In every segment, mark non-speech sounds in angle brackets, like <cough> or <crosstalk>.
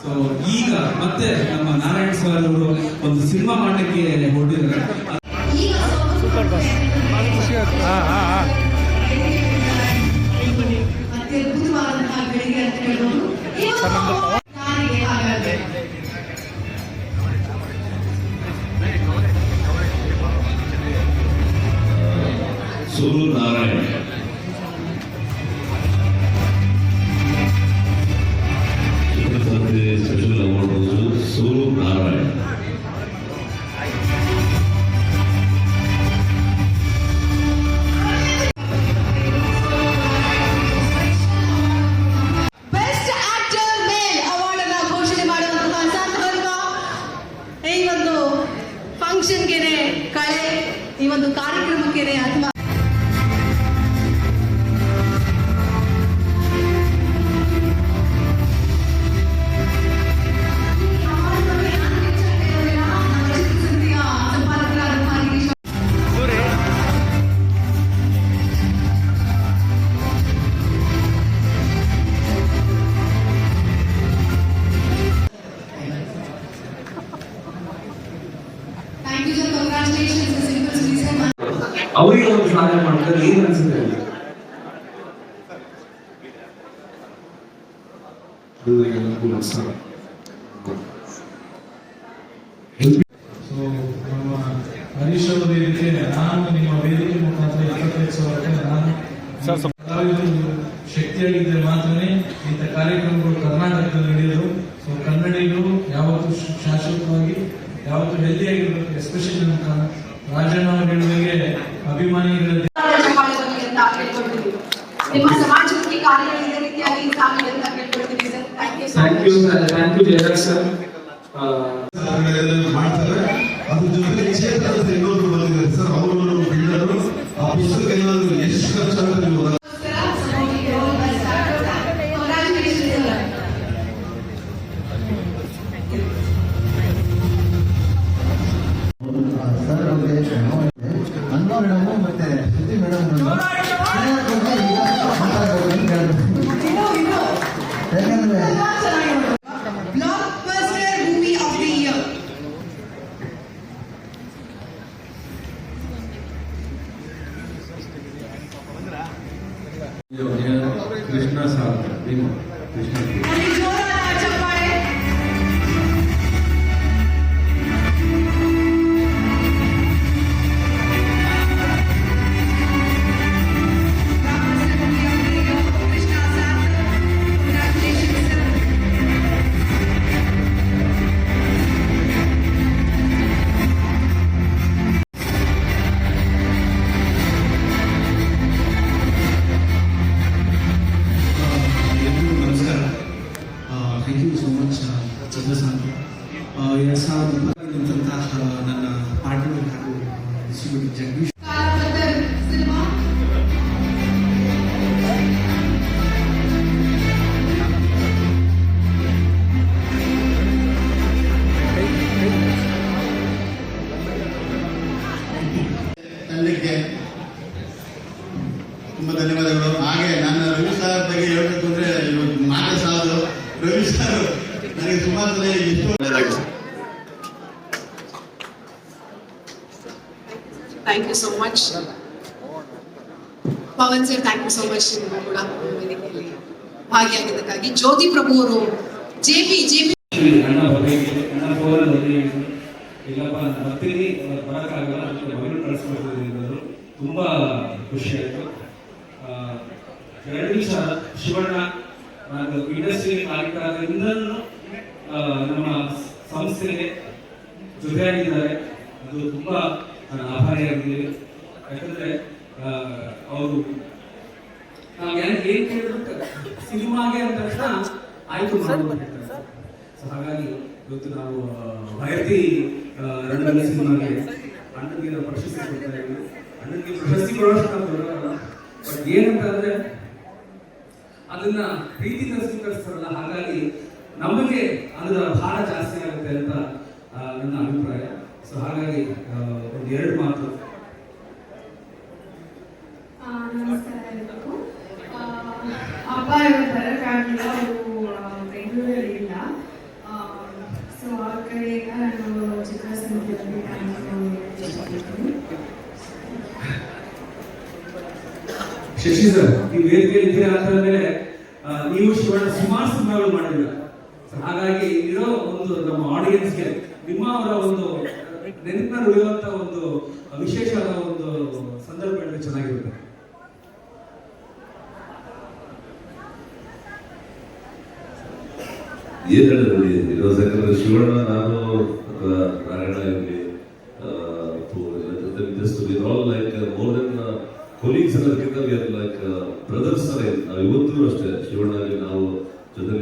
So ಈಗ ಮತ್ತೆ ನಮ್ಮ ನಾರಾಯಣ ಸ್ವಾಮಿ ಅವರು ಒಂದು ಸಿನಿಮಾ ಮಾಡಲಿಕ್ಕೆ ಹೊರಟಿದ್ದಾರೆ. ಅತ್ಯದ್ಭುತವಾದಂತಹ ಎಲ್ಲರಿಗೂ ನಮಸ್ಕಾರ ಸೊ ನಮ್ಮ ಹರೀಶ್ ಅವರ ವೇದಿಕೆ ನಾನು ನಿಮ್ಮ ವೇದಿಕೆ ಮುಖಾಂತರ ಇಪ್ಪತ್ತೈದು ಸಾವಿರಕ್ಕೆ ನಾನು thank you so much Pavan sir thank you so much ಕೂಡ ಭಾಗಿಯಾಗಿದ್ದಕ್ಕಾಗಿ. ಜ್ಯೋತಿ ಪ್ರಭು ಅವರು ಜೆ ಪಿ ಜೆ ಪಿ. ಅಣ್ಣ ಅಣ್ಣ ಬರೋಕ್ಕಾಗಲ್ಲ ತುಂಬ ಖುಷಿಯಾಯಿತು ಎರಡು ನಿಮಿಷ ಶಿವಣ್ಣ ನಾನು ಇಂಡಸ್ಟ್ರಿ ಕಾರ್ಯಕ್ರಮದಿಂದ ನಮ್ಮ ಸಂಸ್ಥೆಗೆ ಜೊತೆಯಾಗಿದ್ದಾರೆ. ಅದು ತುಂಬ ನಾನು ಆಭಾರಿಯಾಗಿದ್ದೇನೆ ಅವರು ನಾವು ಕೇಳಿದ್ರು ಸಿನಿಮಾಗೆ ಅಂತ ಆಯ್ತು ಸೊ ಹಾಗಾಗಿ ಇವತ್ತು ನಾವು ಭಾರತಿ ರಂಗನ ಸಿನಿಮಾಗೆ ಅಣ್ಣನಿಗೆ ಪ್ರಶಸ್ತಿ ಕೊಡ್ತಾ ಅಣ್ಣನಿಗೆ ಪ್ರಶಸ್ತಿ ಬಟ್ ಏನಂತ ಅದನ್ನ ಪ್ರೀತಿಯಿಂದ ಸ್ವೀಕರಿಸ್ತಾರಲ್ಲ ಹಾಗಾಗಿ ನಮಗೆ ಅದರ ಭಾರ ಜಾಸ್ತಿ ಆಗುತ್ತೆ ಅಂತ ನನ್ನ ಅಭಿಪ್ರಾಯ. ಸೊ ಹಾಗಾಗಿ ಒಂದು ಎರಡು ಮಾತು. ನಮಸ್ಕಾರ ಎಲ್ಲರಿಗೂ. ಅಪ್ಪ ಇವರು ಬರೋಕ್ಕಾಗಲಿಲ್ಲ ಅವರು ಬೆಂಗಳೂರಲ್ಲಿ ಇಲ್ಲ. ಆ ಶಶಿ ಸರ್ ನೀವು ವೇದಿಕೆಯಲ್ಲಿ ಇದ್ದೀರಾ ಅಂತ ಮೇಲೆ ನೀವು ಶಿವಣ್ಣ ಸುಮಾರು ಸಿನಿಮಾಗಳು ಮಾಡಿಲ್ಲ. ಹಾಗಾಗಿ ಇರೋ ಒಂದು ನಮ್ಮ ಆಡಿಯನ್ಸ್ಗೆ ನಿಮ್ಮ ಅವರ ಒಂದು ನೆನಪಿನಲ್ಲಿ ಉಳಿಯುವಂತ ಒಂದು ವಿಶೇಷವಾದ ಒಂದು ಸಂದರ್ಭ ಹೇಳಿದ್ರೆ ಚೆನ್ನಾಗಿರುತ್ತೆ. ಏನ್ ಹೇಳಿದ್ರಲ್ಲಿ ಇವಾಗ ಶಿವಣ್ಣ, ನಾನು ನಾರಾಯಣ ಇರಲಿ ಲೈಕ್ ಬ್ರದರ್ಸ್ ನಾವು ಇವತ್ತು ಅಷ್ಟೇ, ಶಿವಣ್ಣ ನಾವು ಜೊತೆ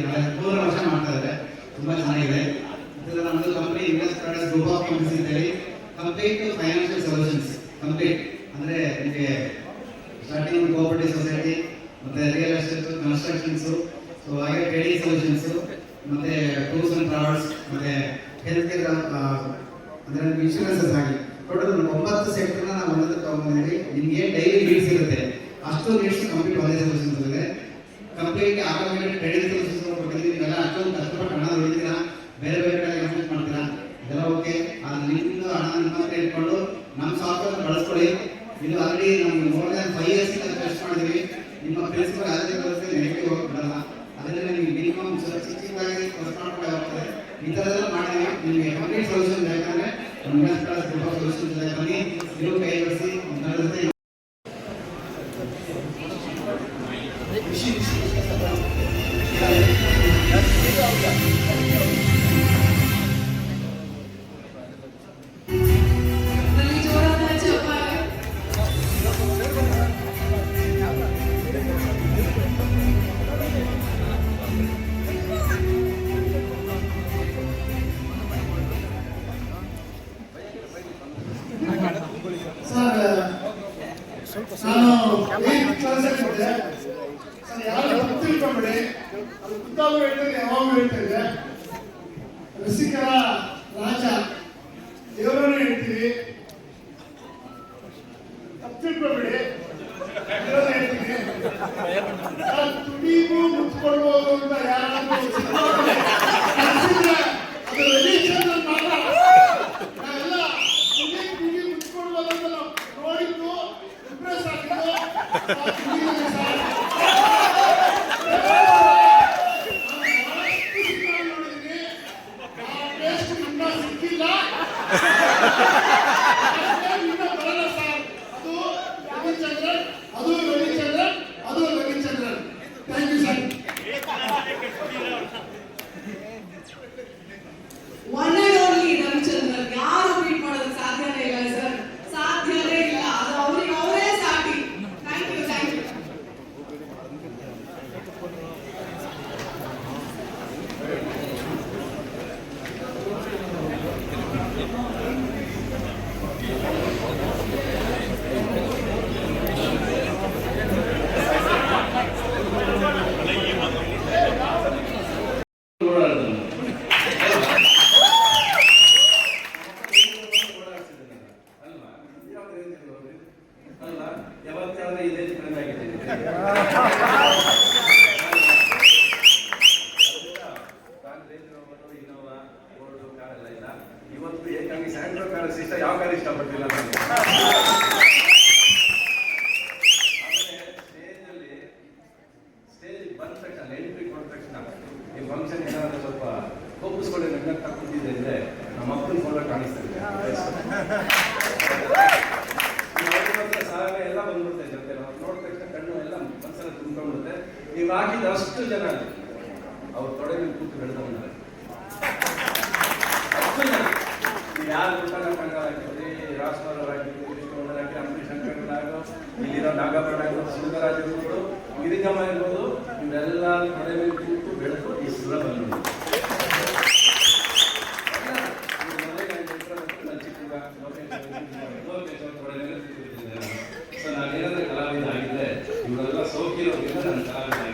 ಇದ್ದಾರೆ ಮೂರು ವರ್ಷ ಮಾಡ್ತಾ ತುಂಬಾ ತುಂಬ ಚೆನ್ನಾಗಿದೆ. ನಮ್ಮದು company invest product group of companies ಅಂತೇಳಿ ಕಂಪ್ಲೀಟ್ ಫೈನಾನ್ಷಿಯಲ್ ಸೊಲ್ಯೂಷನ್ಸ್ ಕಂಪ್ಲೀಟ್ ಅಂದ್ರೆ ನಿಮಗೆ ಸ್ಟಾರ್ಟಿಂಗ್ ಕೋಆಪರೇಟಿವ್ ಸೊಸೈಟಿ ಮತ್ತೆ ರಿಯಲ್ ಎಸ್ಟೇಟ್ ಕನ್ಸ್ಟ್ರಕ್ಷನ್ಸ್ ಸೊ ಹಾಗೆ ಟ್ರೇಡಿಂಗ್ ಸೊಲ್ಯೂಷನ್ಸ್ ಮತ್ತೆ ಟೂರ್ಸ್ ಆ್ಯಂಡ್ ಟ್ರಾವೆಲ್ಸ್ ಮತ್ತೆ ಹೆಲ್ತ್ ಕೇರ್ ಅಂದರೆ ಇನ್ಶೂರೆನ್ಸಸ್ ಆಗಿ ಟೋಟಲ್ ಒಂಬತ್ತು ಸೆಕ್ಟರ್ನ ನಾವು ಒಂದು ತಗೊಂಡಿದ್ದೀವಿ ನಿಮಗೆ ಡೈಲಿ ನೀಡ್ಸ್ ಇರುತ್ತೆ. ಅಷ್ಟು ನೀಡ್ಸ್ ಕಂಪ್ಲೀಟ್ ಒಂದೇ ಸೊಲ್ಯೂಷನ್ಸ್ ಇದೆ ಕಂಪನಿಗೆ ಆಗಮನ ಕ್ರೆಡಿಟ್ ಸಿಸ್ಟಮ್ ಬಗ್ಗೆ ನೀವೆಲ್ಲ ಅಷ್ಟೊಂದು ಕಷ್ಟಪಟ್ಟು ಹಣ ದುಡಿದಿರಾ ಬೇರೆ ಬೇರೆ ಕಡೆ ಇನ್ವೆಸ್ಟ್ ಮಾಡ್ತೀರಾ? ಇದೆಲ್ಲ ಓಕೆ ಆದರೆ ನಿಮ್ಮದು ಹಣ ನಿಮ್ಮ ಹತ್ರ ಇಟ್ಕೊಂಡು ನಮ್ಮ ಸಾಫ್ಟ್ವೇರ್ ಬಳಸ್ಕೊಳ್ಳಿ. ಇದು ಆಲ್ರೆಡಿ ನಮ್ಗೆ more than five years invest ನಿಮ್ಮ ಪ್ರಿನ್ಸಿಪಲ್ ಆದ್ರೆ ವ್ಯವಸ್ಥೆ ನೆಗೆಟಿವ್ ಹೋಗಿ ಅದರಿಂದ ನಿಮ್ಗೆ ಮಿನಿಮಮ್ ಸುರಕ್ಷಿತವಾಗಿ ಕೆಲಸ ಮಾಡ್ಕೊಂಡು ಹೋಗ್ತದೆ. ಈ ಥರ ಮಾಡಿದ್ವಿ ನಿಮಗೆ ಕಂಪ್ಲೀಟ್ ಸೊಲ್ಯೂಷನ್ ಬೇಕಂದ್ರೆ ಇನ್ವೆಸ್ಟ್ ಸೊಲ್ಯೂಷನ್ ಬನ್ನಿ. ನೀವು ಕೈವರಿಸಿ 広げたら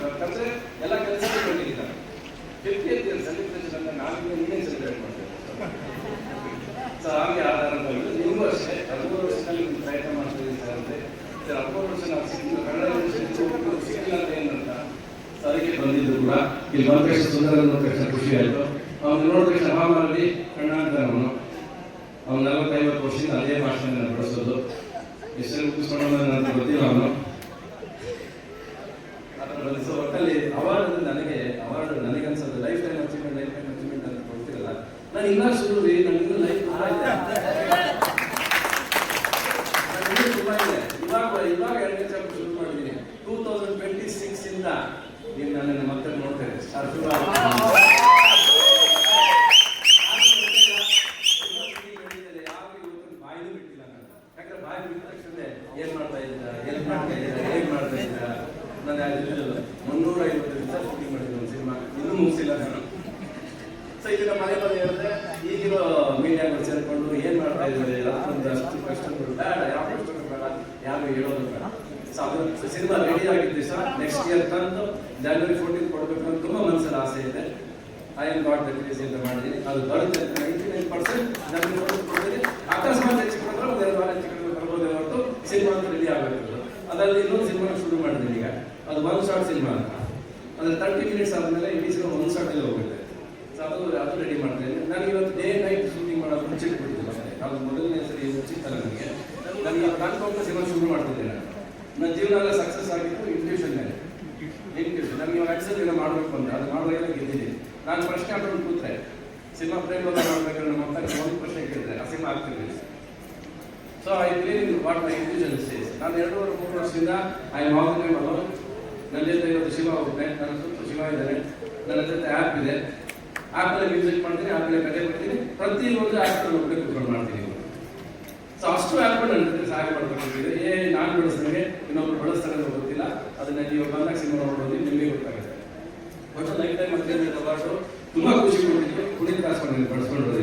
ಯಾಕಂದ್ರೆ ಎಲ್ಲ ಕೆಲಸ ಕೊಟ್ಟಿದ್ದಾರೆ. ಫಿಫ್ಟಿ ಏತ್ ಸೆಲೆಬ್ರೇಷನ್ ಅಂತ ಹಾಗೆ ಆಧಾರದಲ್ಲಿ ನೀವು ಅಷ್ಟೇ ಹದಿಮೂರು ವರ್ಷದಲ್ಲಿ ಪ್ರಯತ್ನ ಮಾಡ್ತೀವಿ ಸರ್ ಅಂದರೆ ಸರ್ ವರ್ಷ ನಾವು ಸಿಕ್ಕಿಲ್ಲ ಕನ್ನಡ ಸಿಕ್ಕಿಲ್ಲ ಅಂತ ಏನಂತ ಸರಿಗೆ ಬಂದಿದ್ದು ಕೂಡ ಇಲ್ಲಿ ಬಂದ ತಕ್ಷಣ ಸುಂದರ ಬಂದ ತಕ್ಷಣ ಖುಷಿ ಆಯಿತು. ಅವ್ನು ನೋಡಿದ ತಕ್ಷಣ ನಾನು ಪ್ರಶ್ನೆ ಅದನ್ನು ಕೂತ್ರೆ. ಸಿನಿಮಾ ಪ್ರೇಮ ಮಾಡಬೇಕಾದ್ರೆ ನಮ್ಮ ಅಪ್ಪ ಒಂದು ಪ್ರಶ್ನೆ ಕೇಳಿದ್ರೆ, ಆ ಸಿನಿಮಾ ಆಗ್ತಿರ್ಲಿಲ್ಲ so I believe in what my intelligence is ನಾನು ಎರಡೂವರೆ ಮೂರು ವರ್ಷದಿಂದ ಐ ಎಂ ಆಲ್ ಟೈಮ್ ನನ್ನ ಜೊತೆ ಇವತ್ತು ಶಿವ ಹೋಗುತ್ತೆ, ನನ್ನ ಸುತ್ತ ಶಿವ ಇದ್ದಾರೆ. ನನ್ನ ಜೊತೆ ಆ್ಯಪ್ ಇದೆ. ಆ್ಯಪಲ್ಲಿ ಮ್ಯೂಸಿಕ್ ಮಾಡ್ತೀನಿ ಆ್ಯಪಲ್ಲಿ ಕತೆ ಮಾಡ್ತೀನಿ. ಪ್ರತಿಯೊಂದು ಆ್ಯಪಲ್ಲಿ ಒಬ್ಬರೇ ಕೂತ್ಕೊಂಡು ಮಾಡ್ತೀನಿ ಸೊ ಅಷ್ಟು ಆ್ಯಪ್ ನನ್ನ ಜೊತೆ ಸಹಾಯ ಮಾಡ್ಕೊಂಡಿದ್ದೀನಿ. ಏ, ನಾನು ಬಳಸ್ದಂಗೆ, ಇನ್ನೊಬ್ರು ಬಳಸ್ತಾರೆ ಗೊತ್ತಿಲ್ಲ. ಅದನ್ನ ನೀವು ಬಂದಾಗ ಸಿನಿಮಾ ನೋಡೋದು ನಿಮಗೆ ಗೊತ್ತಾಗುತ್ತೆ. ಲೈಫ್ ಟೈಮ್ ತುಂಬಾ ಖುಷಿ ಪಟ್ಟಿದ್ವಿ ಪುನೀತ್ ರಾಜ್ಕೊಂಡು ಬಳಸ್ಕೊಂಡು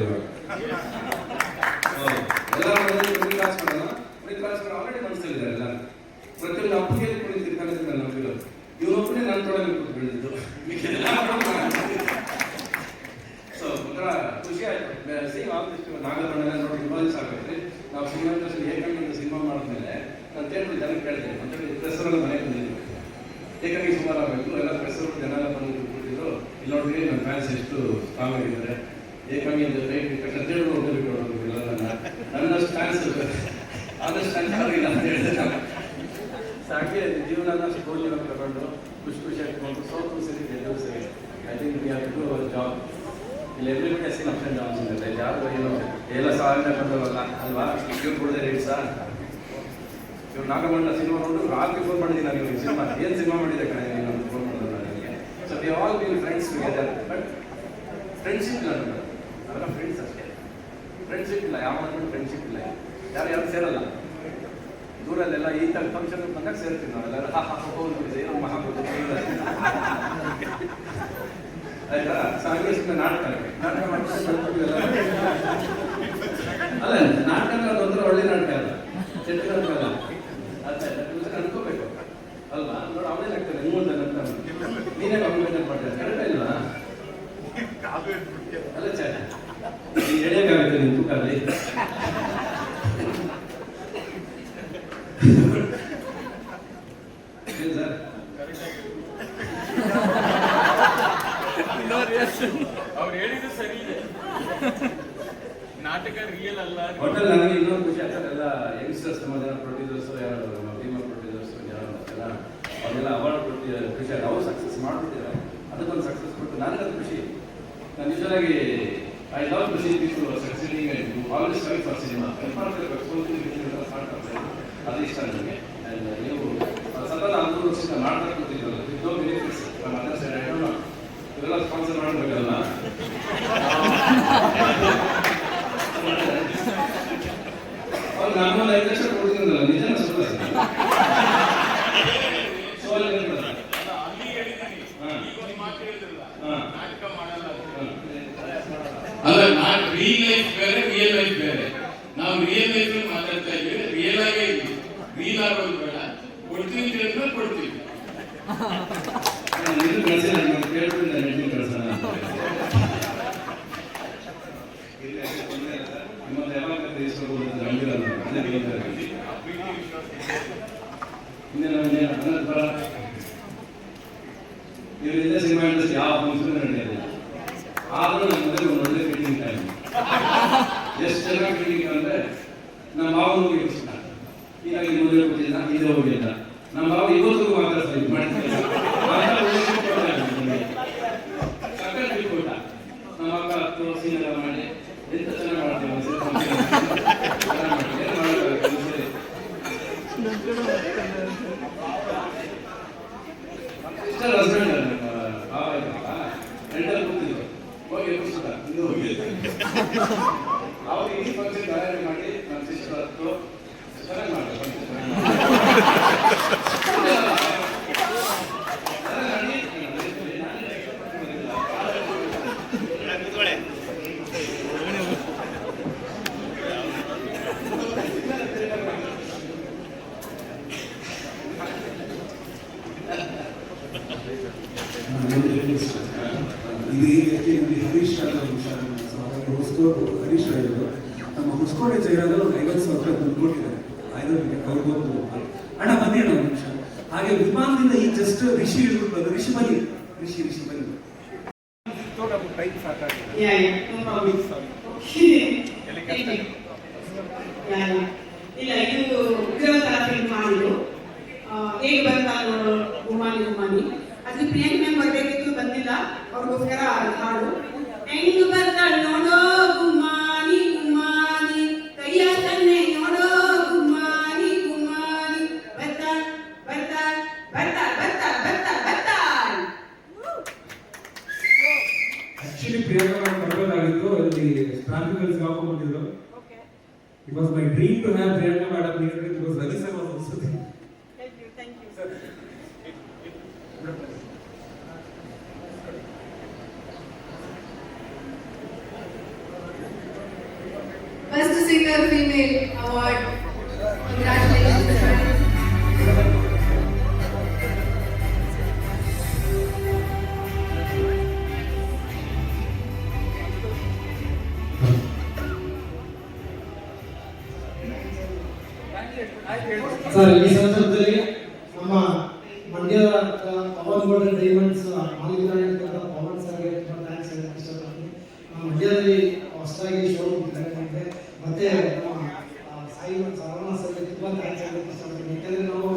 ಬಂದವಲ್ಲ, ಅಲ್ವಾ? ಇವ್ರು ಕೊಡದೆ ರೇಟ್ ಸರ್ ಇವ್ರು ನಾಗಮಂಡ ಸಿನಿಮಾ ನೋಡಿ, ರಾತ್ರಿ ಫೋನ್ ಮಾಡಿದ್ದೀನಿ ನಾನು ಇವ್ರಿಗೆ ಸಿನಿಮಾ, ಏನು ಸಿನಿಮಾ ಮಾಡಿದೆ ಕಣೆ ನೀನು ಅಂತ ಫೋನ್ ಮಾಡೋದು ನನಗೆ. So we all be friends together but friendship ಇಲ್ಲ ನಮಗೆ ನಾವೆಲ್ಲ ಫ್ರೆಂಡ್ಸ್ ಅಷ್ಟೇ. ಫ್ರೆಂಡ್ಶಿಪ್ ಇಲ್ಲ ಯಾವ ಮಾತ್ರ ಫ್ರೆಂಡ್ಶಿಪ್ ಇಲ್ಲ. ಯಾರು ಯಾರು ಸೇರಲ್ಲ? ದೂರಲ್ಲೆಲ್ಲ ಈ ತರ ಫಂಕ್ಷನ್ ಬಂದಾಗ ಸೇರ್ತೀವಿ ನಾವೆಲ್ಲರೂ. ಹಾ ಹಾ ಹೋಗೋದು ಹೋಗ್ಬಿಟ್ಟಿದೆ ಏನೋ ಮಹಾಭೂತ ಆಯ್ತಾ? ಸಂಗೀತ ನಾಟಕ ನಾಟಕ ಮಾಡ್ತಾರೆ ಅಲ್ಲ ನಾಟಕ ಅಂದ್ರೆ ಒಳ್ಳೆ ನಾಟಕ ಅಲ್ಲ. ಚೆಟ್ಟ ನಾಟಕ ಅಲ್ಲ ಅನ್ಕೋಬೇಕು ಅಲ್ಲ ನೋಡಿ, ಅವನೇ ಆಗ್ತದೆ ನಿಮ್ಮೊಂದು ಅಂತ ನೀನೇ ಕಾಂಪಿಟೇಷನ್ ಮಾಡ್ತಾರೆ ಕರೆಕ್ಟ್ ಇಲ್ವಾ? ಅಲ್ಲ ಚೆನ್ನ ಎಳೆಯಾಗುತ್ತೆ ನಿಮ್ಮ ತುಕ್ಕಲ್ಲಿ ನಾವು ರಿಯಲ್ ಲೈಫ್ ಮಾತಾಡ್ತಾ ಇದ್ದೀವಿ ರಿಯಲ್ ಆಗೇ ಇದ್ವಿ ರೀಲ್ ಆಗೋದು. ಬೇಡ ಕೊಡ್ತೀವಿ ಕೊಡ್ತೀವಿ ನಾನು ಇನ್ನೂ ಕಳ್ಸಿಲ್ಲ, ನಿಮ್ಗೆ ಕೇಳ್ಬಿಟ್ಟು ನಾನು ಇನ್ನೂ ಕಳ್ಸೋಣ ಅಂತ. ಇಲ್ಲ, ತೊಂದ್ರೆ ಇಲ್ಲ. ನಿಮ್ಮನ್ನ ಯಾವಾಗ ಕರೆಯಿಸ್ಬೇಕು ಅಂತ ನಂಬಿರಲ್ಲ. ಅದೇ ಬೇಜಾರಾಗಿದೆ. ಹಿಂದೆ ನಾವು ಇನ್ನೇನು ಅನ್ನೋದು ಬರ. ಇವರಿಂದ ಸಿನಿಮಾ ಇಂಡಸ್ಟ್ರಿ ಯಾವ ಫಂಕ್ಷನ್ ನಡೆಯೋದಿಲ್ಲ ಆದ್ರೂ ನಮ್ಮ ಮದುವೆ ಒಂದು ಒಳ್ಳೆ ಮೀಟಿಂಗ್ ಟೈಮ್ ಎಷ್ಟು ಚೆನ್ನಾಗಿ ಮೀಟಿಂಗ್ ಅಂದ್ರೆ ನಮ್ಮ ಮಾವನ ಹೋಗಿ ಕೃಷ್ಣ ಹೀಗಾಗಿ ಮದುವೆ ಹೋಗಿಲ್ಲ ಇದೇ ಹೋಗಿಲ್ಲ ನಮ್ಮ ಮಾವ ಇವತ್ತಿಗೂ ಮಾತ್ರ ಸರಿ ಮಾಡ್ತಿಲ್ಲ ಆಗ ಒಳ್ಳೆ trip ಕೊಡ್ತಾ ಇದ್ರು ನಮ್ಗೆ. ಸಕ್ಕತ್ trip ಕೊಟ್ಟ. ನಮ್ಮ ಅಕ್ಕ ಹತ್ತು scene ಎಲ್ಲ ಮಾಡಿ ಎಂತ ಚೆನ್ನಾಗಿ ಮಾಡ್ತೀವಿ ಒಂದ್ಸರಿ function. ಚೆನ್ನಾಗ್ ಮಾಡ್ತೀವಿ. ಏನ್ ಮಾಡೋಕ್ಕಾಗತ್ತೆ ಒಂದ್ಸರಿ. ಸಿಸ್ಟರ್ ಹಸ್ಬೆಂಡ್ ನಮ್ಮ ಭಾವ ಇದ್ದಲ್ಲ, ರೆಂಟಲ್ ಕೂತಿದ್ರು ಹೋಗಿ ಎಬ್ಬಿಸ್ಬಿಟ್ಟ, ಇದು ಹೋಗಿ ಅವಾಗ ಈ ಫಂಕ್ಷನ್ ತಯಾರಿ ಮಾಡಿ ನಮ್ಮ ಸಿಸ್ಟರ್ ಹತ್ತು ಚೆನ್ನಾಗಿ ಮಾಡಿದ್ರು function ಚೆನ್ನಾಗಿ ಇದು ಇಲ್ಲಿ ಹರೀಶ್ ಹೊಸಕೋಟು ಹರೀಶ್ ಅವರು ನಮ್ಮ ಹೊಸಕೋಟೆ ಜೈರಾದಲ್ಲಿ ಒಂದು ಐವತ್ತು ಸಾವಿರ ರೂಪಾಯಿ ದುಡ್ಡು ಕೊಟ್ಟಿದ್ದಾರೆ ಐದರಿಗೆ ಅವ್ರಿಗೊಂದು ಅಣ್ಣ ಒಂದು ನಿಮಿಷ. ಹಾಗೆ ವಿಮಾನದಿಂದ ಈ ಜಸ್ಟ್ ರಿಷಿ ಇಳಿದು ಬಂದು ಋಷಿ ಬನ್ನಿ. ರಿಷಿ ರಿಷಿ ಬನ್ನಿ. Yeah, yeah, <laughs> <laughs> actually Priyanka madam ಬರಬೇಕಾಗಿತ್ತು ಅಲ್ಲಿ tropical ಹಾಕೊಂಡಿದ್ರು it was my dream to have Priyanka madam it was Ravi sir was also Thank you, thank you. Best Singer Female Award. ಹೊಸದಾಗಿ ಶೋರೂಮ್ ಮಾಡಿದೆ ಮತ್ತೆ, ನಮ್ಮ ಸಾಯಿ ಸರವಣ ಸರ್ಗೆ ತುಂಬ ಯಾಕಂದ್ರೆ ನಾವು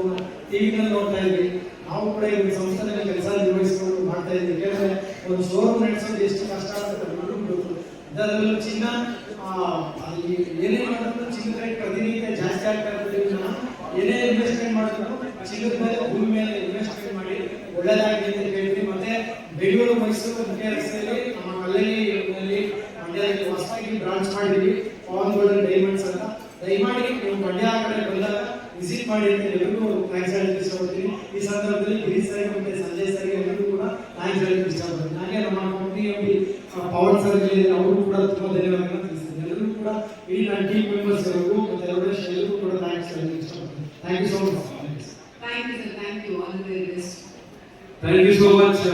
ಟಿವಿನಲ್ಲಿ ನೋಡ್ತಾ ಇದ್ವಿ. ನಾವು ಕೂಡ ಈ ಸಂಸ್ಥೆ ಕೆಲಸ ನಿರ್ವಹಿಸಿಕೊಂಡು ಮಾಡ್ತಾ ಇದ್ವಿ. ಯಾಕಂದ್ರೆ ಒಂದು ಶೋರೂಮ್ ನಡೆಸೋದು ಎಷ್ಟು ಕಷ್ಟ ಆಗುತ್ತೆ ನಮಗೂ ಅದರಲ್ಲೂ ಚಿನ್ನ ಏನೇ ಮಾಡಿದ್ರು ಚಿನ್ನದ ರೇಟ್ ಪ್ರತಿನಿತ್ಯ ಜಾಸ್ತಿ ಆಗ್ತಾ ಇರೋದ್ರಿಂದ ಏನೇ ಇನ್ವೆಸ್ಟ್ಮೆಂಟ್ ಮಾಡಿದ್ರು ಚಿನ್ನದ ಮೇಲೆ ಭೂಮಿ ಮೇಲೆ ಇನ್ವೆಸ್ಟ್ಮೆಂಟ್ ಮಾಡಿ ಒಳ್ಳೆದಾಗಲಿ ಅಂತ ಕೇಳ್ತೀವಿ ಮತ್ತೆ ಬೆಂಗಳೂರು, ಮೈಸೂರು ಮುಖ್ಯ ರಸ್ತೆಯಲ್ಲಿ ನಮ್ಮ ಕಲ್ಲಳ್ಳಿಯಲ್ಲಿ ಮಂಡ್ಯದಲ್ಲಿ ಹೊಸದಾಗಿ ಬ್ರಾಂಚ್ ಮಾಡಿದ್ವಿ ಪವನ್ ಗೋಲ್ಡನ್ ಡೈಮಂಡ್ಸ್ ಅಂತ ದಯಮಾಡಿ ನೀವು ಮಂಡ್ಯ ಆ ಕಡೆ ಬಂದಾಗ ವಿಸಿಟ್ ಮಾಡಿ ಅಂತ ಎಲ್ಲರಿಗೂ ಥ್ಯಾಂಕ್ಸ್ ಹೇಳಕ್ಕೆ ಇಷ್ಟಪಡ್ತೀನಿ ಈ ಸಂದರ್ಭದಲ್ಲಿ ಗಿರೀಶ್ ಸರ್ ಮತ್ತೆ ಸಂಜಯ್ ಸರ್ಗೆ ಎಲ್ಲರಿಗೂ ಕೂಡ ಥ್ಯಾಂಕ್ಸ್ ಹೇಳಕ್ಕೆ ಇಷ್ಟಪಡ್ತೀನಿ ಹಾಗೆ ನಮ್ಮ ಕಂಪ್ನಿ ಪವನ್ ಸರ್ ಅವರು ಕೂಡ ತುಂಬಾ ಧನ್ಯವಾದಗಳನ್ನ ತಿಳಿಸ್ತೀನಿ ಎಲ್ಲರಿಗೂ ಇಡೀ ನನ್ನ ಟೀಮ್ ಮೆಂಬರ್ಸ್ ಎಲ್ಲರಿಗೂ ಮತ್ತೆ ಎಲ್ಲರಿಗೂ ಎಲ್ಲರಿಗೂ ಕೂಡ thanks thank you so much thank you so thank you very thank you so much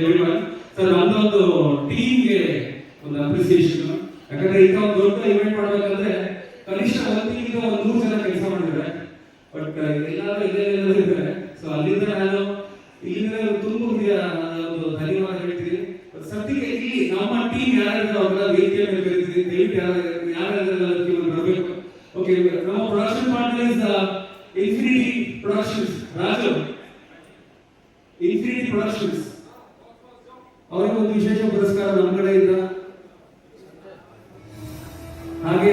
everyone sir ನಮ್ದೊಂದು ಟೀಮ್ಗೆ ಒಂದು ಅಪ್ರಿಸಿಯೇಷನ್ ಯಾಕಂದ್ರೆ ಈಗ ಒಂದು ದೊಡ್ಡ ಇವೆಂಟ್ ಮಾಡಬೇಕಂದ್ರೆ ಕನಿಷ್ಠ ಒಂದು ಒಂದು ನೂರು ಜನ ಕೆಲಸ ಮಾಡಿದ್ದಾರೆ. ಬಟ್ ಎಲ್ಲರೂ ಇಲ್ಲೇ ಎಲ್ಲರೂ ಇದ್ದಾರೆ. ಸೊ ಅಲ್ಲಿಂದ ನಾನು ಇಲ್ಲಿಂದ ತುಂಬ ಒಂದು ಧನ್ಯವಾದ ಹೇಳ್ತೀನಿ. ಸದ್ಯಕ್ಕೆ ಇಲ್ಲಿ ನಮ್ಮ ಟೀಮ್ ಯಾರ್ಯಾರು ಅವರ ವೇದಿಕೆ ಮೇಲೆ ಕರೀತೀವಿ ದಯವಿಟ್ಟು ಯಾರು ಓಕೆ ನಮ್ಮ production partner is Infinity Productions Raju Infinity Productions ಅವರಿಗೆ ಒಂದು ವಿಶೇಷ ಪುರಸ್ಕಾರ ನಮ್ಮ ಕಡೆಯಿಂದ ಹಾಗೆ